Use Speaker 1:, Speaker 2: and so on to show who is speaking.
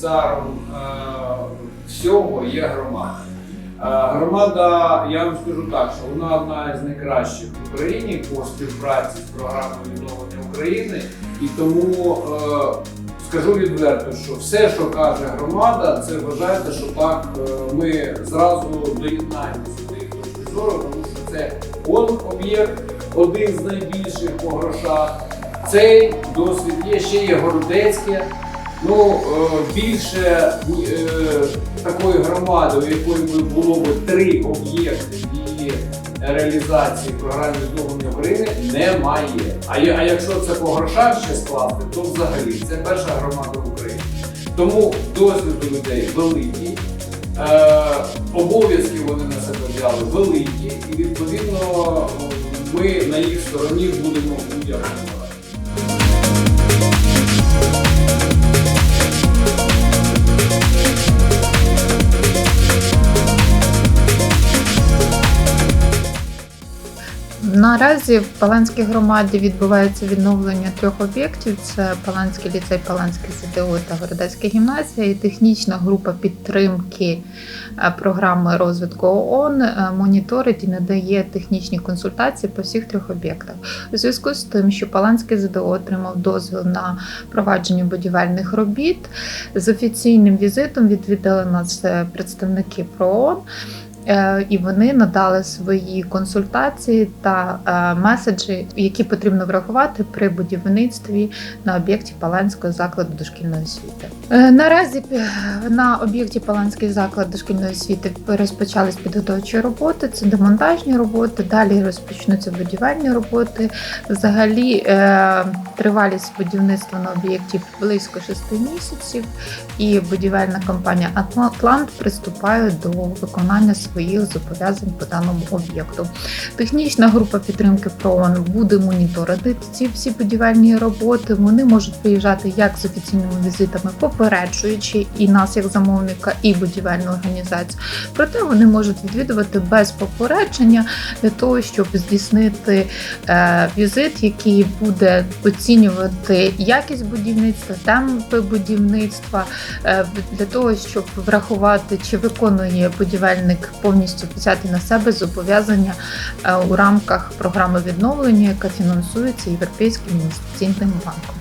Speaker 1: бенефіціаром е, всього є громада. Е, Громада, я вам скажу так, що вона одна з найкращих в Україні по співпраці з програмою відновлення України, і тому е, скажу відверто, що все, що каже громада, це вважайте, що так ми зразу доєднаємося до їх точки зору, тому що це об'єкт, один з найбільших по грошах. Цей досвід є, ще є Городецьке. Ну, е, більше е, такої громади, у якої було б три об'єкти її реалізації програми відновлення України, немає. А, якщо це по грошах ще скласти, то взагалі це перша громада в Україні. Тому досвід людей великий, е, обов'язки вони на себе взяли великі, і відповідно ми на їх стороні будемо будь-якому
Speaker 2: Наразі в Паланській громаді відбувається відновлення трьох об'єктів: це Паланський ліцей, Паланське ЗДО та Городецька гімназія. І технічна група підтримки е, програми розвитку ООН е, моніторить і надає технічні консультації по всіх трьох об'єктах. У зв'язку з тим, що Паланське ЗДО отримав дозвіл на провадження будівельних робіт, з офіційним візитом відвідали нас е, представники ПРООН. Е, І вони надали свої консультації та е, меседжі, які потрібно врахувати при будівництві на об'єкті Паланського закладу дошкільної освіти. Е, Наразі на об'єкті Паланський заклад дошкільної освіти розпочались підготовчі роботи. Це демонтажні роботи. Далі розпочнуться будівельні роботи. Взагалі тривалість будівництва на об'єкті близько 6 місяців, і будівельна компанія Атлант приступає до виконання своїх зобов'язань по даному об'єкту. Технічна група підтримки ПРООН буде моніторити ці всі будівельні роботи. Вони можуть приїжджати як з офіційними візитами, попереджуючи і нас, як замовника, і будівельну організацію. Проте вони можуть відвідувати без попередження для того, щоб здійснити е, візит, який буде оцінювати якість будівництва, темпи будівництва, е, для того, щоб врахувати, чи виконує будівельник повністю взяти на себе зобов'язання е, у рамках програми відновлення, яка фінансується Європейським інвестиційним банком.